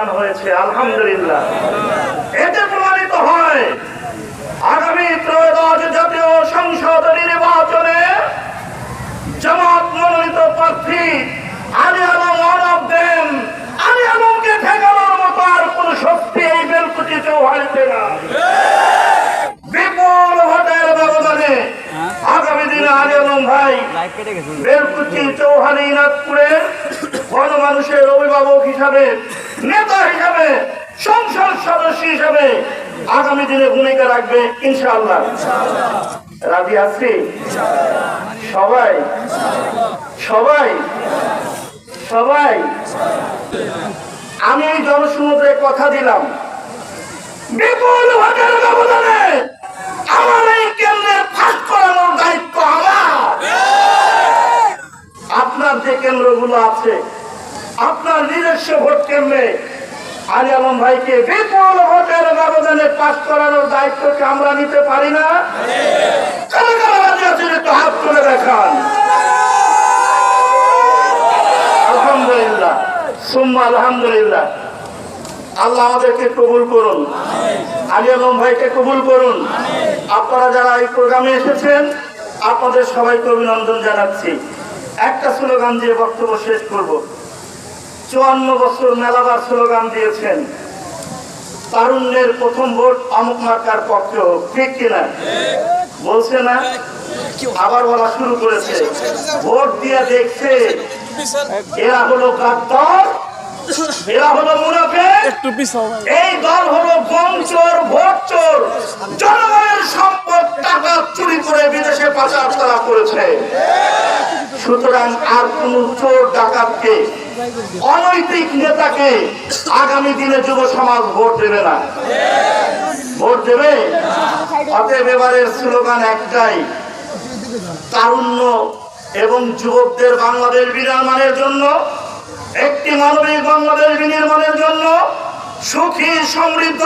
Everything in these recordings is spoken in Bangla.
প্রদান হয়েছে, আলহামদুলিল্লাহ। এতে প্রমাণিত হয়, আগামী ত্রয়োদশ জাতীয় সংসদ নির্বাচনে জামাত মনোনীত প্রার্থী আলী আলম অনব দেন। আলী আলমকে ঠেকানোর মতো আর কোন শক্তি এই বেলকুচি চৌহানিতে না বিপুল ভোটের ব্যবধানে আগামী দিনে আলী আলম ভাই বেলকুচি চৌহানি নাথপুরের গণমানুষের অভিভাবক হিসাবে নেতা হিসাবে, সংসদ সদস্য হিসাবে আগামী দিনে ভূমিকা রাখবে ইনশাআল্লাহ। রাজি আছি? সবাই? সবাই? সবাই? আমি জনসমুদ্রে কথা দিলাম। বিপুল ভোটের ব্যবধানে আমার এই কেন্দ্রের ফাঁস করানোর দায়িত্ব আমার। আপনার যে কেন্দ্রগুলো আছে আপনার নিজস্ব ভোট কেন্দ্রে আলী আলম ভাইকে বিপুল ভোটের ব্যবধানে পাশ করানোর দায়িত্বকে আমরা নিতে পারি না। হাত তুলে দেখান। আলহামদুলিল্লাহ, সুম্মা আলহামদুলিল্লাহ। কবুল করুন। ভাইকে কবুল করুন। আপনারা যারা এই প্রোগ্রামে এসেছেন, আপনাদের সবাইকে অভিনন্দন জানাচ্ছি। একটা স্লোগান দিয়ে বক্তব্য শেষ করব। চুয়ান্ন বছর মেলাবার স্লোগান দিয়েছেন। তারুণ্যের প্রথম ভোট অমুক মার্কার হোক, ঠিক কিনা? বলছে না? আবার বলা শুরু করেছে। ভোট দিয়ে দেখছে, এরা হলো গাদ্দার, এরা হলো ভাই এই দল হলো গম চোর, ভোট চোর। জনগণের সম্পদ টাকা চুরি করে বিদেশে পাচার করা করেছে। সুতরাং আর কোন চোর ডাকাতকে অনৈতিক নেতাকে আগামী দিনে যুব সমাজ ভোট দেবে না। ভোট দেবে? অতএব এবারের স্লোগান একটাই, তারুণ্য এবং যুবকদের বাংলাদেশ বিনির্মাণের জন্য, একটি মানবিক বাংলাদেশ বিনির্মাণের জন্য সুখী, সমৃদ্ধ,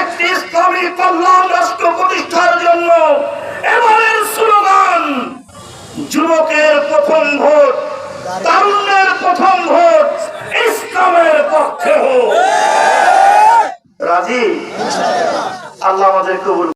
একটি ইসলামী কল্যাণ রাষ্ট্র প্রতিষ্ঠার জন্য এবারের স্লোগান, যুবকের প্রথম ভোট। তারুণ্যের প্রথম ভোট ইসলামের পক্ষে হোক। রাজি? আল্লাহ আমাদের কবুল